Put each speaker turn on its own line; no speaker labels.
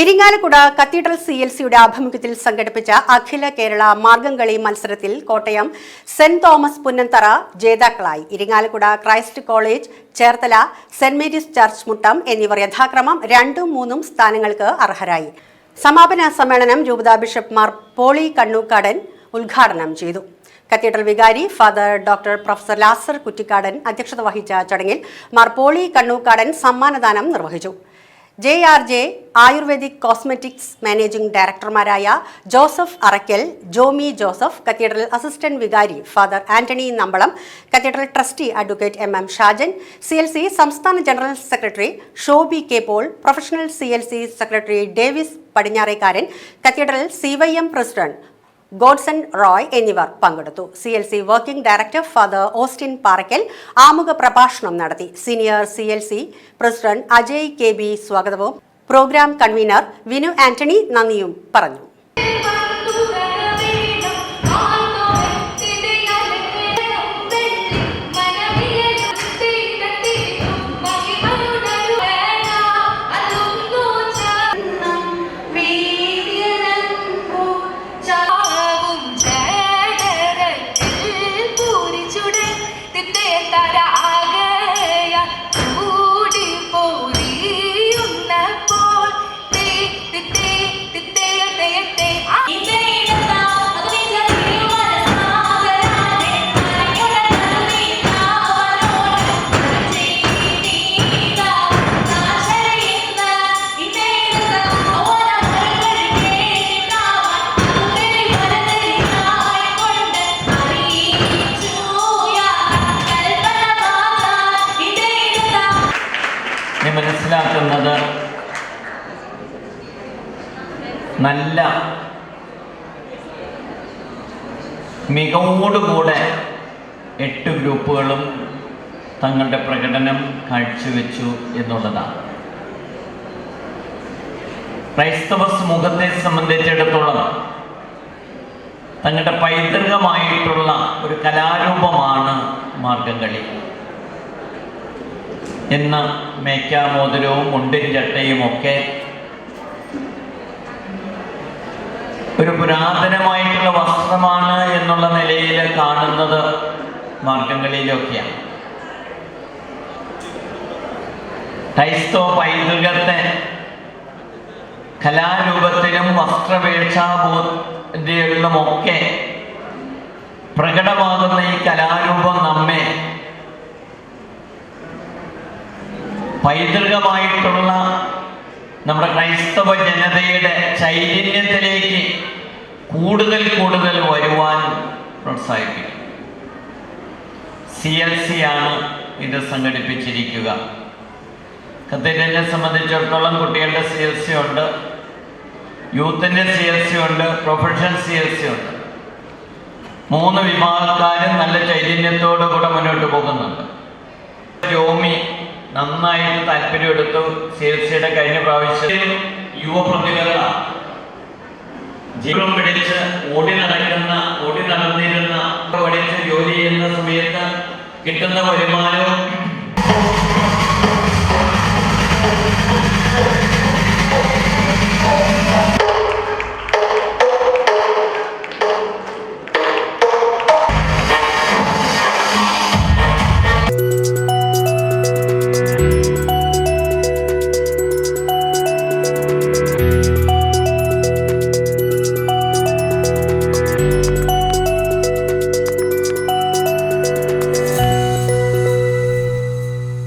Irinjalakuda cathedral C L സിയുടെ ആഭിമുഖ്യത്തിൽ സംഘടിപ്പിച്ച അഖില കേരള മാർഗംകളി മത്സരത്തിൽ കോട്ടയം സെന്റ് തോമസ് പുന്നന്തറ ജേതാക്കളായി. Irinjalakuda Christ college Cherthala Saint Mary's church Muttom എന്നിവർ യഥാക്രമം രണ്ടും മൂന്നും സ്ഥാനങ്ങൾക്ക് അർഹരായി. സമാപന സമ്മേളനം രൂപതാ ബിഷപ്പ് മാർ പോളി കണ്ണൂക്കാടൻ ഉദ്ഘാടനം ചെയ്തു. കത്തീഡ്രൽ വികാരി father doctor professor Lazar Kuttikkadan അധ്യക്ഷത വഹിച്ച ചടങ്ങിൽ മാർ പോളി കണ്ണൂക്കാടൻ സമ്മാനദാനം നിർവഹിച്ചു. J R J ayurvedic cosmetics managing ഡയറക്ടർമാരായ Joseph Arakkal Jomy Joseph cathedral assistant വികാരി father Antony Nambalam cathedral trustee advocate M M Shajan C L C സംസ്ഥാന general secretary Shoby K Paul professional C L C secretary Davis Padinjarekkaran cathedral C Y M president Godson Roy എന്നിവർ പങ്കെടുത്തു. C L C working director father Austin Parakkal ആമുഖ പ്രഭാഷണം നടത്തി. Senior C L C president Ajay K B സ്വാഗതവും programme convener Vinu Antony നന്ദിയും പറഞ്ഞു.
മനസ്സിലാക്കുന്നത് നല്ല മികവോടുകൂടെ എട്ട് ഗ്രൂപ്പുകളും തങ്ങളുടെ പ്രകടനം കാഴ്ചവെച്ചു എന്നുള്ളതാണ്. ക്രൈസ്തവ സമൂഹത്തെ സംബന്ധിച്ചിടത്തോളം തങ്ങളുടെ പൈതൃകമായിട്ടുള്ള ഒരു കലാരൂപമാണ് മാർഗംകളി. ഇന്ന് മേക്കാമോതിരവും മുണ്ടിൻ ചട്ടയും ഒക്കെ ഒരു പുരാതനമായിട്ടുള്ള വസ്ത്രമാണ് എന്നുള്ള നിലയിൽ കാണുന്നത് മാർഗംകളിയിലൊക്കെയാണ് ക്രൈസ്തവ പൈതൃകത്തെ കലാരൂപത്തിലും വസ്ത്രവേക്ഷാബോധത്തിലുമൊക്കെ പ്രകടമാകുന്ന ഈ കലാരൂപം പൈതൃകമായിട്ടുള്ള നമ്മുടെ ക്രൈസ്തവ ജനതയുടെ ചൈതന്യത്തിലേക്ക് കൂടുതൽ കൂടുതൽ വരുവാൻ പ്രോത്സാഹിപ്പിക്കും. സി എൽ സി ആണ് ഇത് സംഘടിപ്പിച്ചിരിക്കുക. കത്തീഡ്രലിനെ സംബന്ധിച്ചിടത്തോളം കുട്ടികളുടെ സി എൽ സി ഉണ്ട്. യൂത്തിന്റെ സി എൽ സി ഉണ്ട്. പ്രൊഫഷണൽ സി എൽ സി ഉണ്ട്. മൂന്ന് വിഭാഗക്കാരും നല്ല ചൈതന്യത്തോടു കൂടെ മുന്നോട്ട് പോകുന്നുണ്ട്. നന്നായിട്ട് താല്പര്യം എടുത്തു സി എസ് സിയുടെ കഴിഞ്ഞ പ്രാവശ്യം യുവപ്രതിഭകളാണ് ജീവൻ പിടിച്ച് ഓടി നടക്കുന്ന ഓടി നടന്നിരുന്ന പഠിച്ച് ജോലി ചെയ്യുന്ന സമയത്ത് കിട്ടുന്ന വരുമാനവും